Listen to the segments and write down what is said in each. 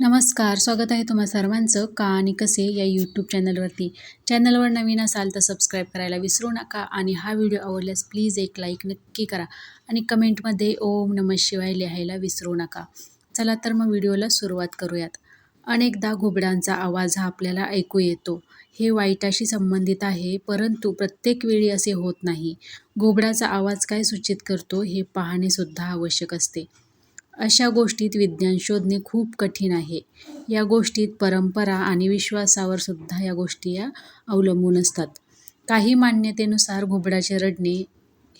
नमस्कार स्वागत आहे तुम्हा सर्वांचं का आणि कसे या यूट्यूब चॅनलवरती चॅनलवर नवीन असाल तर सबस्क्राईब करायला विसरू नका आणि हा व्हिडिओ आवडल्यास प्लीज एक लाईक नक्की करा आणि कमेंटमध्ये ओम नम शिवाय लिहायला विसरू नका. चला तर मग व्हिडिओला सुरुवात करूयात. अनेकदा घुबडांचा आवाज हा आपल्याला ऐकू येतो. हे वाईटाशी संबंधित आहे परंतु प्रत्येक वेळी असे होत नाही. घुबडाचा आवाज काय सूचित करतो हे पाहणेसुद्धा आवश्यक असते. अशा गोष्टीत विज्ञान शोधणे खूप कठीण आहे. या गोष्टीत परंपरा आणि विश्वासावर सुद्धा या गोष्टी या अवलंबून असतात. काही मान्यतेनुसार घुबडाचे रडणे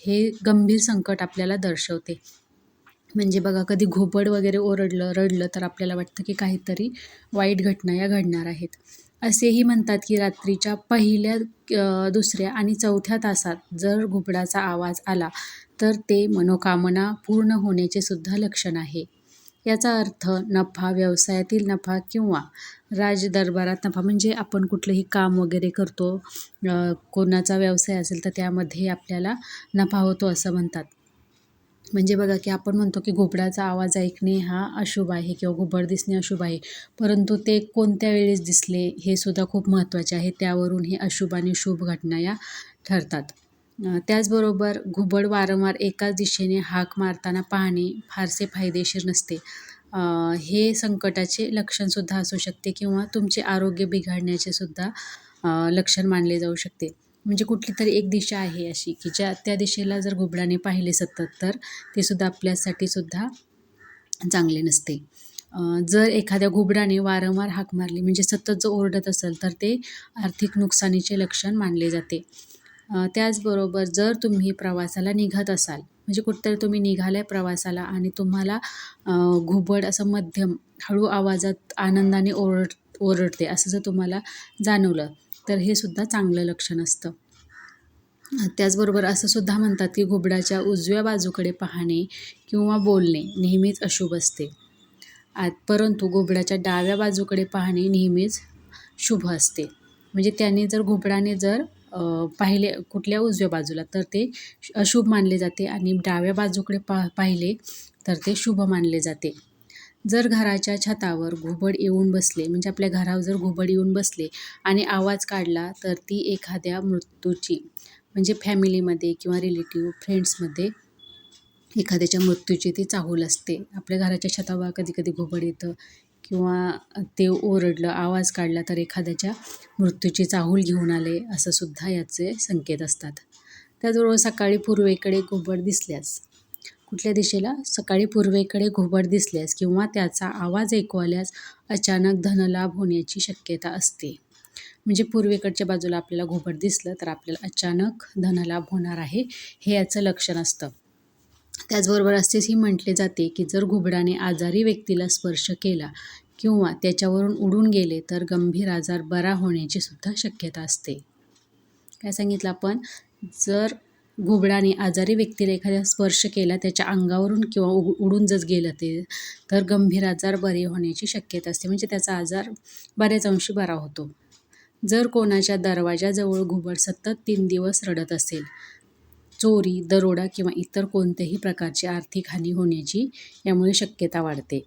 हे गंभीर संकट आपल्याला दर्शवते. म्हणजे बघा कधी घोबड वगैरे ओरडलं रडलं तर आपल्याला वाटतं की काहीतरी वाईट घटना या घडणार आहेत. असेही म्हणतात की रात्रीच्या पहिल्या दुसऱ्या आणि चौथ्या तासात जर घुबडाचा आवाज आला तर ते मनोकामना पूर्ण होण्याचे सुद्धा लक्षण आहे. याचा अर्थ नफा व्यवसायातील नफा किंवा राजदरबारात नफा म्हणजे आपण कुठलंही काम वगैरे करतो कोणाचा व्यवसाय असेल तर त्यामध्ये आपल्याला नफा होतो असं म्हणतात. म्हणजे बघा की आपण म्हणतो की घुबडाचा आवाज ऐकणे हा अशुभ आहे किंवा घुबड दिसणे अशुभ आहे. परंतु ते कोणत्या वेळेस दिसले हे सुद्धा खूप महत्त्वाचे आहे. त्यावरून हे अशुभ आणि शुभ घटना या ठरतात. त्याचबरोबर घुबड वारंवार एकाच दिशेने हाक मारताना पाहणे फारसे फायदेशीर नसते. हे संकटाचे लक्षणसुद्धा असू शकते किंवा तुमचे आरोग्य बिघडण्याचे सुद्धा लक्षण मानले जाऊ शकते. म्हणजे कुठली तरी एक दिशा आहे अशी की ज्या त्या दिशेला जर घुबडाने पाहिले सतत तर ते सुद्धा आपल्यासाठी सुद्धा चांगले नसते. जर एखाद्या घुबडाने वारंवार हाक मारली म्हणजे सतत जर ओरडत असेल तर ते आर्थिक नुकसानीचे लक्षण मानले जाते. त्याचबरोबर जर तुम्ही प्रवासाला निघत असाल म्हणजे कुठेतरी तुम्ही निघाल्या प्रवासाला आणि तुम्हाला घुबड असं मध्यम हळू आवाजात आनंदाने ओरड ओरडते असं जर तुम्हाला जाणवलं तर हे सुद्धा चांगलं लक्षण असतं. त्याचबरोबर असं सुद्धा म्हणतात की घुबडाच्या उजव्या बाजूकडे पाहणे किंवा बोलणे नेहमीच अशुभ असते. आत परंतु घुबडाच्या डाव्या बाजूकडे पाहणे नेहमीच शुभ असते. म्हणजे त्याने जर घुबडाने जर पाहिले कुठल्या उजव्या बाजूला तर ते अशुभ मानले जाते आणि डाव्या बाजूकडे पा पाहिले तर ते शुभ मानले जाते. जर घराच्या छतावर घुबड येऊन बसले म्हणजे आपल्या घरावर जर घुबड येऊन बसले आणि आवाज काढला तर ती एखाद्या मृत्यूची म्हणजे फॅमिलीमध्ये किंवा रिलेटिव्ह फ्रेंड्समध्ये एखाद्याच्या मृत्यूची ती चाहूल असते. आपल्या घराच्या छतावर कधी कधी घुबड येतं किंवा ते ओरडलं आवाज काढला तर एखाद्याच्या मृत्यूची चाहूल घेऊन आले असं सुद्धा याचे संकेत असतात. त्याचबरोबर सकाळी पूर्वेकडे घुबड दिसल्यास कुठल्या दिशेला? सकाळी पूर्वेकडे घुबड दिसल्यास किंवा त्याचा आवाज ऐकू आल्यास अचानक धनलाभ होण्याची शक्यता असते. म्हणजे पूर्वेकडच्या बाजूला आपल्याला घुबड दिसलं तर आपल्याला अचानक धनलाभ होणार आहे हे याचं लक्षण असतं. त्याचबरोबर असेही म्हटले जाते की जर घुबडाने आजारी व्यक्तीला स्पर्श केला किंवा त्याच्यावरून उडून गेले तर गंभीर आजार बरा होण्याची सुद्धा शक्यता असते. काय सांगितलं आपण? जर घुबडाने आजारी व्यक्तीला एखाद्या स्पर्श केला त्याच्या अंगावरून किंवा उ उडून जर गेलं ते तर गंभीर आजार बरे होण्याची शक्यता असते. म्हणजे त्याचा आजार बऱ्याच अंशी बरा होतो. जर कोणाच्या दरवाजाजवळ घुबड सतत तीन दिवस रडत असेल चोरी दरोडा किंवा इतर कोणत्याही प्रकारची आर्थिक हानी होण्याची यामुळे शक्यता वाढते.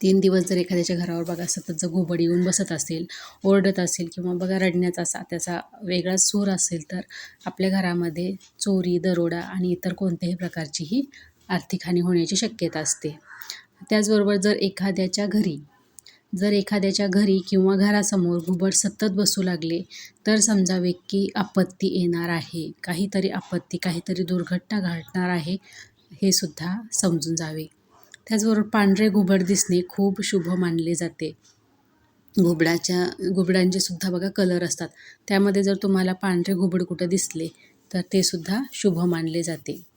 तीन दिवस जर एखाद्याच्या घरावर बघा सतत जर घुबड येऊन बसत असेल ओरडत असेल किंवा बघा रडण्याचा असा त्याचा वेगळाच सूर असेल तर आपल्या घरामध्ये चोरी दरोडा आणि इतर कोणत्याही प्रकारचीही आर्थिक हानी होण्याची शक्यता असते. त्याचबरोबर जर एखाद्याच्या घरी जर एखाद्याच्या घरी किंवा घरासमोर घुबड सतत बसू लागले तर समजावे की आपत्ती येणार आहे. काहीतरी आपत्ती काहीतरी दुर्घटना घडणार आहे हे सुद्धा समजून जावे. त्याचबरोबर पांढरे घुबड दिसणे खूप शुभ मानले जाते. घुबडाच्या घुबडांचे सुद्धा बघा कलर असतात. त्यामध्ये जर तुम्हाला पांढरे घुबड कुठं दिसले तर ते सुद्धा शुभ मानले जाते.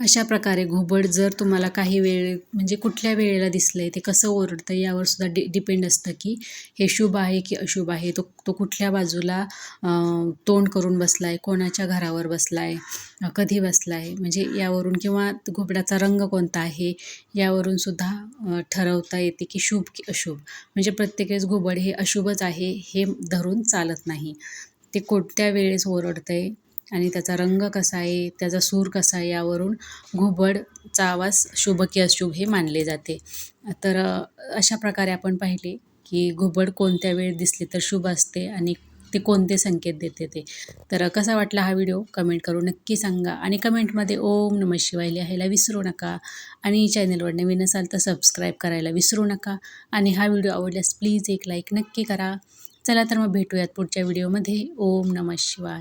अशा प्रकारे घुबड जर तुम्हाला काही वेळ म्हणजे कुठल्या वेळेला दिसलं आहे ते कसं ओरडतं यावर सुद्धा डि डिपेंड असतं की हे शुभ आहे की अशुभ आहे. तो तो कुठल्या बाजूला तोंड करून बसला आहे कोणाच्या घरावर बसला आहे कधी बसला आहे म्हणजे यावरून किंवा घुबडाचा रंग कोणता आहे यावरून सुद्धा ठरवता येते की शुभ की अशुभ. म्हणजे प्रत्येक वेळेस घुबड हे अशुभच आहे हे धरून चालत नाही. ते कोणत्या वेळेस ओरडतं आहे आणि त्याचा रंग कसा आहे त्याचा सूर कसा आहे यावरून घुबडचा आवाज शुभ की अशुभ हे मानले जाते. तर अशा प्रकारे आपण पाहिले की घुबड कोणत्या वेळ दिसली तर शुभ असते आणि ते कोणते संकेत देते ते. तर कसा वाटला हा व्हिडिओ? कमेंट करून नक्की सांगा आणि कमेंटमध्ये ओम नम शिवाय लिहायला विसरू नका आणि चॅनलवर नवीन असाल तर सबस्क्राईब करायला विसरू नका आणि हा व्हिडिओ आवडल्यास प्लीज एक लाईक नक्की करा. चला तर मग भेटूयात पुढच्या व्हिडिओमध्ये. ओम नम शिवाय.